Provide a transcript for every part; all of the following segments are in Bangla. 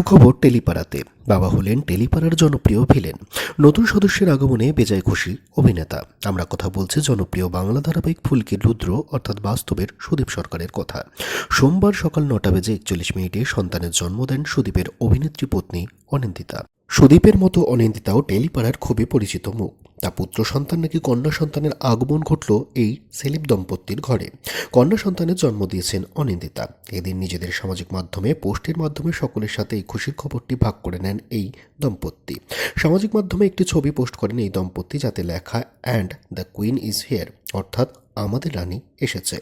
সুখবর টেলিপাড়াতে। বাবা হলেন টেলিপাড়ার জনপ্রিয় ভিলেন। নতুন সদস্যের আগমনে বেজায় খুশি অভিনেতা। আমরা কথা বলছি জনপ্রিয় বাংলা ধারাবাহিক ফুলকির রুদ্র, অর্থাৎ বাস্তবের সুদীপ সরকারের কথা। সোমবার সকাল নটা বেজে একচল্লিশ মিনিটে সন্তানের জন্ম দেন সুদীপের অভিনেত্রী পত্নী অনিন্দিতা। সুদীপের মতো অনিন্দিতাও টেলিপাড়ার খুবই পরিচিত মুখ। তা পুত্র সন্তান নাকি কন্যা সন্তানের আগমন ঘটল এই সেলিব দম্পতির ঘরে। কন্যা সন্তানের জন্ম দিয়েছেন অনিন্দিতা। এদিন নিজেদের সামাজিক মাধ্যমে, পোস্টের মাধ্যমে সকলের সাথে এই খুশির খবরটি ভাগ করে নেন এই দম্পতি। সামাজিক মাধ্যমে একটি ছবি পোস্ট করেন এই দম্পতি যাতে লেখা, and the queen is here অর্থাৎ আমাদের রানী এসেছে।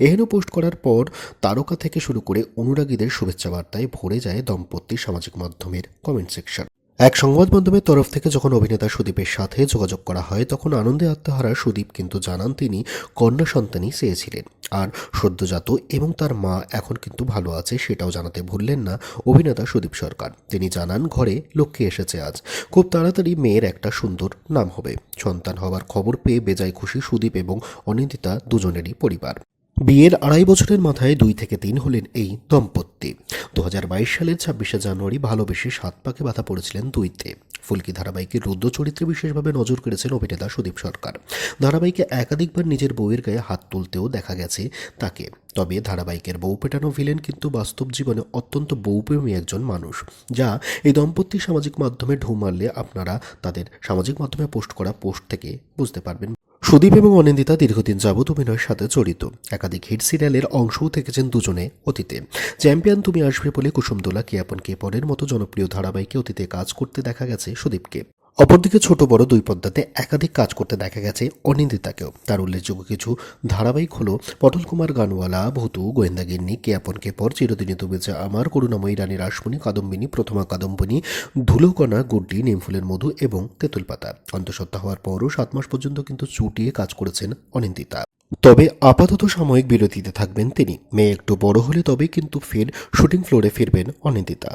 এহেন পোস্ট করার পর তারকা থেকে শুরু করে অনুরাগীদের শুভেচ্ছা বার্তায় ভরে যায় দম্পতির সামাজিক মাধ্যমের কমেন্ট সেকশন। এক সংবাদ মাধ্যমের তরফ থেকে যখন অভিনেতা সুদীপের সাথে যোগাযোগ করা হয়, তখন আনন্দে আত্মহারা সুদীপ কিন্তু জানান তিনি কন্যা সন্তানই চেয়েছিলেন। আর সদ্যজাত এবং তার মা এখন কিন্তু ভালো আছে সেটাও জানাতে ভুললেন না অভিনেতা সুদীপ সরকার। তিনি জানান, ঘরে লক্ষ্মী এসেছে আজ। খুব তাড়াতাড়ি মেয়ের একটা সুন্দর নাম হবে। সন্তান হওয়ার খবর পেয়ে বেজায় খুশি সুদীপ এবং অনিন্দিতা দুজনেরই পরিবার। বিয়ের আড়াই বছরের মাথায় দুই থেকে তিন হলেন এই দম্পতি। দু হাজার বাইশ সালের ছাব্বিশে জানুয়ারি ভালোবেসে সাত পাকে বাধা পড়েছিলেন দুইতে। ফুলকি ধারাবাহিকের রুদ্র চরিত্রে বিশেষভাবে নজর কেড়েছেন অভিনেতা সুদীপ সরকার। ধারাবাহিকে একাধিকবার নিজের বউয়ের গায়ে হাত তুলতেও দেখা গেছে তাকে। তবে ধারাবাহিকের বউ পেটানো ভিলেন কিন্তু বাস্তব জীবনে অত্যন্ত বউপ্রেমী একজন মানুষ, যা এই দম্পতি সামাজিক মাধ্যমে ঢু মারলে আপনারা তাদের সামাজিক মাধ্যমে পোস্ট করা পোস্ট থেকে বুঝতে পারবেন। সুদীপ এবং অনিন্দিতা দীর্ঘদিন যাবৎ অভিনয়ের সাথে জড়িত। একাধিক হিট সিরিয়ালের অংশও থেকেছেন দুজনে অতীতে। চ্যাম্পিয়ন তুমি আসবে বলে কুসুমদোলা, কে আপন কে পরের মতো জনপ্রিয় ধারাবাহিকে অতীতে কাজ করতে দেখা গেছে সুদীপকে। অপরদিকে ছোট বড় দুই পদ্মাতে একাধিক কাজ করতে দেখা গেছে অনিন্দিতাকেও। তার উল্লেখযোগ্য কিছু ধারাবাহিক হলো পটল কুমার গানওয়ালা, ভূতু গোয়েন্দাগিন্নি কে আপন কে পর, চিরদিনই যে আমার, করুণাময়ী রানী রাসমণি, কাদম্বিনী, প্রথমা কাদম্বিনী, ধুলোকণা, গুড্ডি, নিমফুলের মধু এবং তেঁতুল পাতা। অন্তঃসত্ত্বা হওয়ার পরও সাত মাস পর্যন্ত কিন্তু চুটিয়ে কাজ করেছেন অনিন্দিতা। তবে আপাতত সাময়িক বিরতিতে থাকবেন তিনি। মেয়ে একটু বড় হলে তবেই কিন্তু ফের শুটিং ফ্লোরে ফিরবেন অনিন্দিতা।